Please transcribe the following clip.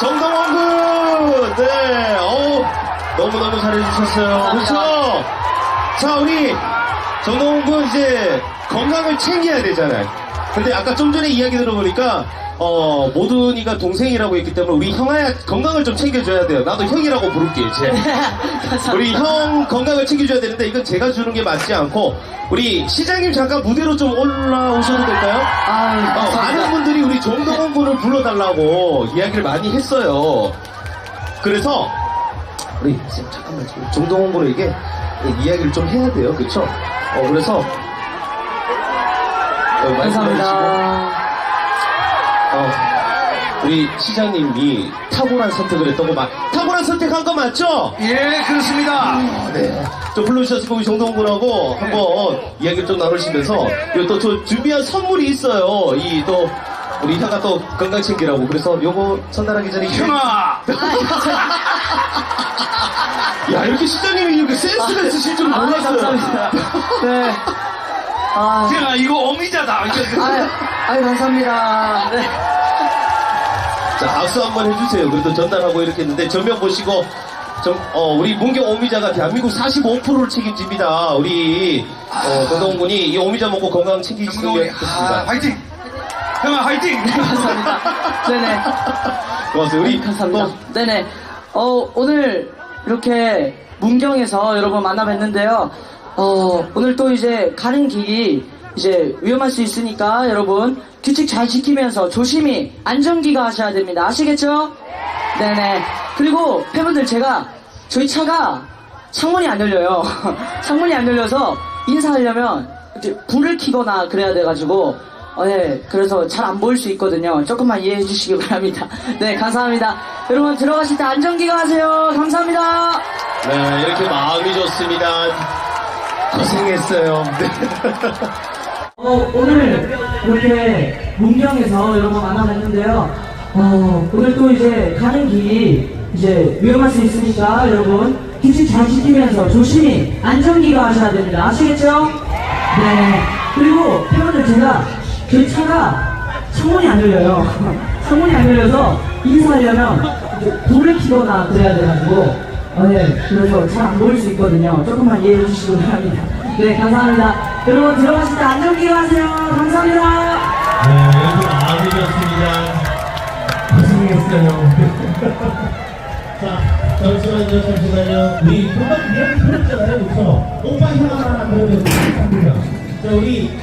정동원 군! 네, 어우, 너무너무 잘해주셨어요. 그렇죠? 자, 우리 정동원 군 이제 건강을 챙겨야 되잖아요. 근데 아까 좀 전에 이야기 들어보니까, 어, 모든이가 동생이라고 했기 때문에 우리 형아야 건강을 좀 챙겨줘야 돼요. 나도 형이라고 부를게, 이제. 우리 형 건강을 챙겨줘야 되는데 이건 제가 주는 게 맞지 않고 우리 시장님 잠깐 무대로 좀 올라오셔도 될까요? 아, 어, 많은. 분들이 우리 정동원 군을 불러달라고 이야기를 많이 했어요. 그래서 우리 쌤 잠깐만 정동원 군에게 이야기를 좀 해야 돼요, 그렇죠? 어 그래서 어, 감사합니다. 어, 우리 시장님이 탁월한 선택을 했다고 막 탁월한 선택한 거 맞죠? 예, 그렇습니다. 네. 좀 불러주셨을 우리 정동원 군하고 한번 이야기를 좀 나누시면서 그리고 또저 준비한 선물이 있어요. 이 또 우리 형아 또 건강 챙기라고 그래서 요거 전달하기 전에 형아, 야 이렇게 시장님이 이렇게 센스가 있으실 줄 아, 몰랐어요. 감사합니다. 네. 아, 형아, 이거 오미자다. 이거 아유, 아유, 감사합니다. 네. 자 박수 한번 해주세요. 그래도 전달하고 이렇게 했는데 전면 보시고 정- 어, 우리 문경 오미자가 대한민국 45%를 책임집니다. 우리 어, 정동원 군이 이 오미자 먹고 건강 챙기시는 게 아, 좋습니다. 화이팅! 형아, 화이팅! 감사합니다. 네네. 고맙습니다. 우리 감사합니다. 또 네네. 어, 오늘 이렇게 문경에서 여러분 만나 뵀는데요. 어, 오늘 또 이제 가는 길이 이제 위험할 수 있으니까 여러분 규칙 잘 지키면서 조심히 안전기가 하셔야 됩니다. 아시겠죠? 네네. 그리고 팬분들 제가 저희 차가 창문이 안 열려요. 창문이 안 열려서 인사하려면 불을 켜거나 그래야 돼가지고 어, 네, 그래서 잘 안 보일 수 있거든요. 조금만 이해해 주시기 바랍니다. 네, 감사합니다. 여러분 들어가실 때 안전기가 하세요. 감사합니다. 네, 이렇게 마음이 좋습니다. 고생했어요. 네. 어, 오늘 이렇게 문경에서 여러분 만나뵀는데요. 어, 오늘 또 이제 가는 길이 이제 위험할 수 있으니까 여러분 규칙 잘 지키면서 조심히 안전기가 하셔야 됩니다. 아시겠죠? 네. 그리고 팬분들 제가 저희 차가 창문이 안 열려요. 창문이 안 열려서 인사하려면 불을 켜거나 그래야 돼가지고 어, 네. 그래서 잘 안 보일 수 있거든요. 조금만 이해해 주시기 바랍니다. 네, 감사합니다. 여러분 들어가실 때 안전기가 하세요. 감사합니다. 네, 여러분 아들이었습니다. 고생했어요. 자, 잠시만요, 잠시만요. 우리 금방 이야기 들었잖아요, 그쵸? 오빠 형 하나 됩니다. 자, 우리